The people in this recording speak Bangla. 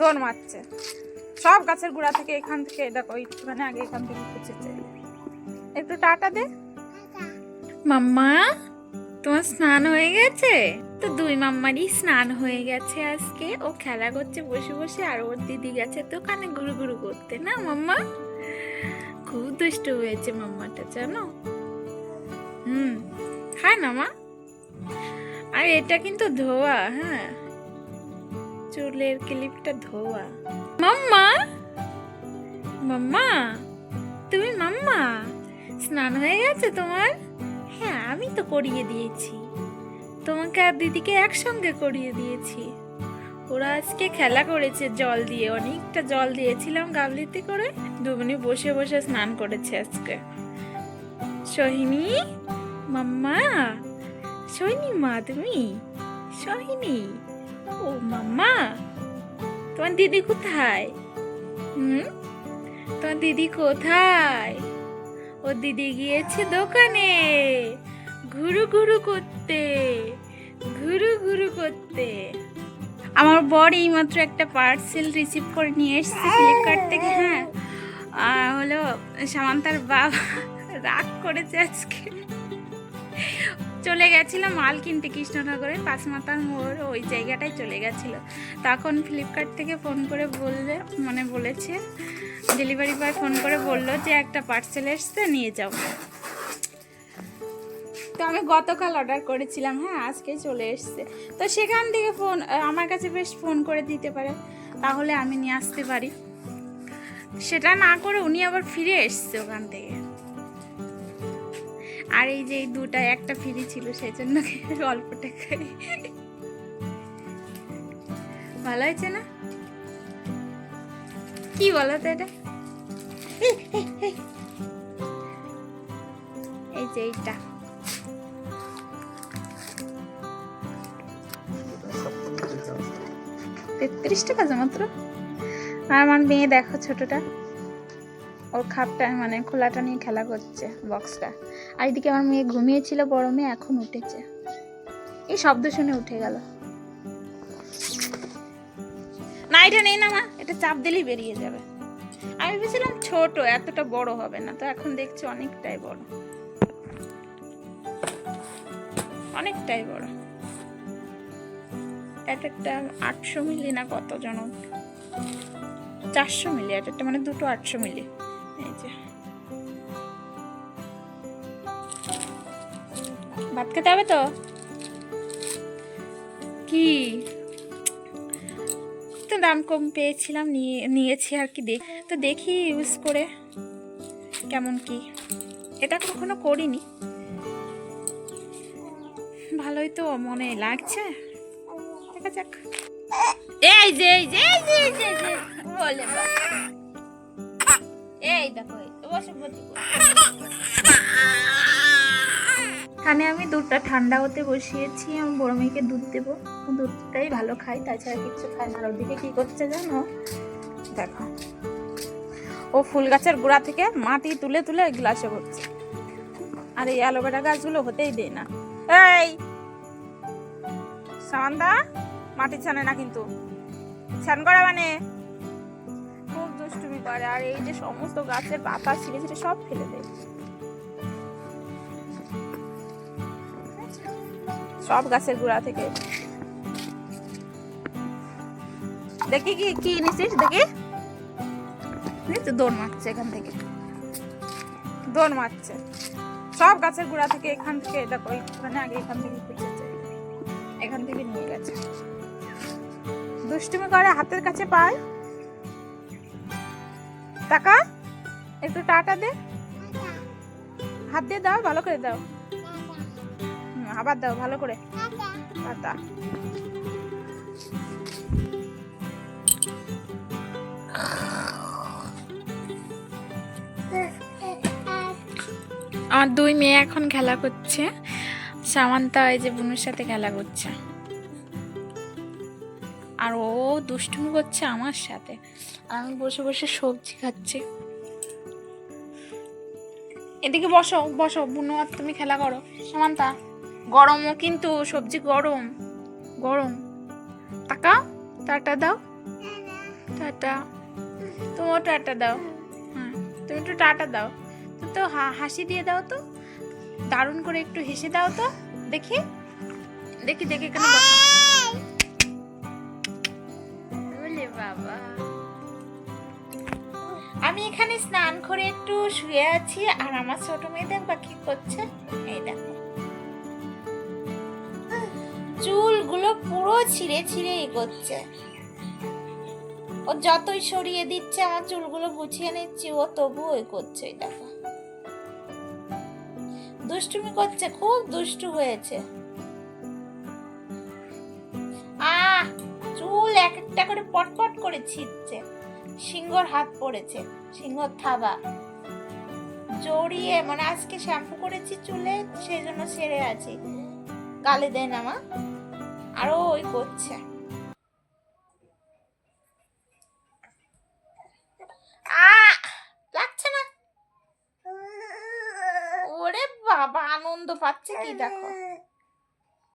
দোন মারছে। সব গাছের গোড়া থেকে এখান থেকে, দেখো একটুখানি আগে এখান থেকে খুঁজেছে একটু টাটা দে। মাম্মা, তোমার স্নান হয়ে গেছে? তো দুই মাম্মারই স্নান হয়ে গেছে আজকে। ও খেলা করছে, বসে বসে, আর ওর দিদি গেছে দোকানে ঘুরু ঘুরু করতে, না মাম্মা? খুব দুষ্ট হয়েছে মাম্মাটা, জানো? হুম খায় না মা? আর এটা কিন্তু ধোয়া হ্যাঁ। চুলের ক্লিপটা ধোয়া। মাম্মা? মাম্মা? তুমি মাম্মা? স্নান হয়ে গেছে তোমার? হ্যাঁ আমি তো করিয়ে দিয়েছি। তোমাকে আর দিদিকে একসঙ্গে করিয়ে দিয়েছি। ওরা আজকে খেলা করেছে জল দিয়ে। অনেকটা জল দিয়েছিলাম গাবলিতে করে। দুবনি বসে বসে স্নান করেছে আজকে। সোহিনী? মাম্মা? সোহিনী মা তুমি? সোহিনী? ও মাম্মা তোমার দিদি কোথায়? হুম? তোমার দিদি কোথায়? ও দিদি গিয়েছে দোকানে। ঘুরু ঘুরু করতে, ঘুরু ঘুরু করতে। আমার বর এইমাত্র একটা পার্সেল রিসিভ করে নিয়ে এসেছে ফ্লিপকার্ট থেকে হ্যাঁ। হলো সামান্তার বাবা রাগ করেছে আজকে। চলে গেছিলাম মাল কিনতে কৃষ্ণনগরে পাঁচমাতার মোড়, ওই জায়গাটায় চলে গেছিল। তখন ফ্লিপকার্ট থেকে ফোন করে বললে মানে বলেছে ডেলিভারি বয় ফোন করে বলল যে, একটা পার্সেল এসছে, নিয়ে যাও। তো আমি গতকাল অর্ডার করেছিলাম হ্যাঁ আজকে চলে এসছে। তো সেখান থেকে ফোন আমার কাছে বেশ ফোন করে দিতে পারে, তাহলে আমি নিয়ে আসতে পারি। সেটা না করে উনি আবার ফিরে এসছে ওখান থেকে। আর এই যে এই দুটা, একটা ফ্রি ছিল, সেই জন্য অল্প টাকায়। ভালো হয়েছে না? কি বলো তো এটা? এই যে এইটা। তেত্রিশ টাকা মাত্র। আর আমার মেয়ে দেখো ছোটটা। ওর খাপটা মানে খোলাটা নিয়ে খেলা করছে বক্সটা। আর এদিকে আমার মেয়ে ঘুমিয়েছিল, বড় মেয়ে এখন উঠেছে। এই শব্দ শুনে উঠে গেল। না, এটা নেই না মা, এটা চাপ দিলেই বেরিয়ে যাবে। আমি ভেবেছিলাম ছোট, এতটা বড় হবে না, তো এখন দেখছি অনেকটাই বড়। অনেকটাই বড়। এক একটা আটশো মিলি না কত জন চারশো মিলি এক একটা মানে দুটো আটশো মিলি। ভাত খেতে হবে তো? কি? তো দাম কম পেয়েছিলাম, নিয়ে, নিয়েছি আর কি দেখ তো দেখি ইউজ করে কেমন কি। এটা কখনো করিনি। ভালোই তো মনে লাগছে। দেখা যাক। এই যে এই যে এই যে বলে। এই এখানে আমি দুধটা ঠান্ডা হতে বসিয়েছি, আমি বড় মেয়েকে দুধ দেবো। দুধটাই ভালো খাই তাছাড়া কিচ্ছু খায় না। ওদিকে কি করছে জানো? দেখো। ও ফুল গাছের গোড়া থেকে মাটি তুলে তুলে গ্লাসে ভরছে। আর এই অ্যালোভেরা গাছগুলো হতেই দেয় না। এই! সান্দা মাটি ছানে না কিন্তু। ছান করা মানে করে আর এই যে সমস্ত গাছের পাতা ছিঁড়ে ছিঁড়ে সব ফেলে দেয়। সব গাছের গোড়া থেকে। দেখি কি কি এনেছিস? দেখি। দৌড় মারছে এখান থেকে। দৌড় মারছে। সব গাছের গোড়া থেকে এখান থেকে, দেখো একটুখানি আগে এখান থেকে এখান থেকে নিয়ে গেছে। দুষ্টুমি করে হাতের কাছে পায়। টাকা একটু টাটা দে। হাত দিয়ে দাও, ভালো করে দাও। আবার দাও, ভালো করে। আমার দুই মেয়ে এখন খেলা করছে। সামান্তা এই যে বোনের সাথে খেলা করছে। আর ও দুষ্টুমি করছে আমার সাথে। আমি বসে বসে সবজি খাচ্ছি। এদিকে বসো বসো, বুনু আর তুমি খেলা করো। সামান্তা, গরমও কিন্তু সবজি গরম গরম। টাকা, টাটা দাও। টাটা। তোমার টাটা দাও। হ্যাঁ তুমি একটু টাটা দাও। তুমি তো হাসি দিয়ে দাও তো। দারুণ করে একটু হেসে দাও তো। দেখি দেখি দেখি কেন বলে এখানে স্নান করে একটু শুয়ে আছি, আর আমার ছোট মেয়ে দেখবা কি করছে? এই দেখো। চুলগুলো পুরো ছিঁড়ে ছিঁড়ে এগোচ্ছে। ও যতই সরিয়ে দিচ্ছে, আমার চুলগুলো গুছিয়ে নিচ্ছি, ও তবুও এ করছে দেখো। দুষ্টুমি করছে, খুব দুষ্টু হয়েছে। আহ, চুল এক একটা করে পটপট করে ছিঁড়ছে। সিংহর হাত পড়েছে, সিংহর থাবা। জড়িয়ে মানে আজকে শ্যাম্পু করেছি চুলে সেই জন্য সেরে আছি। গালে দেন আমা আরও ওই করছে! লাগছে না? ওরে বাবা, আনন্দ পাচ্ছে কি দেখো?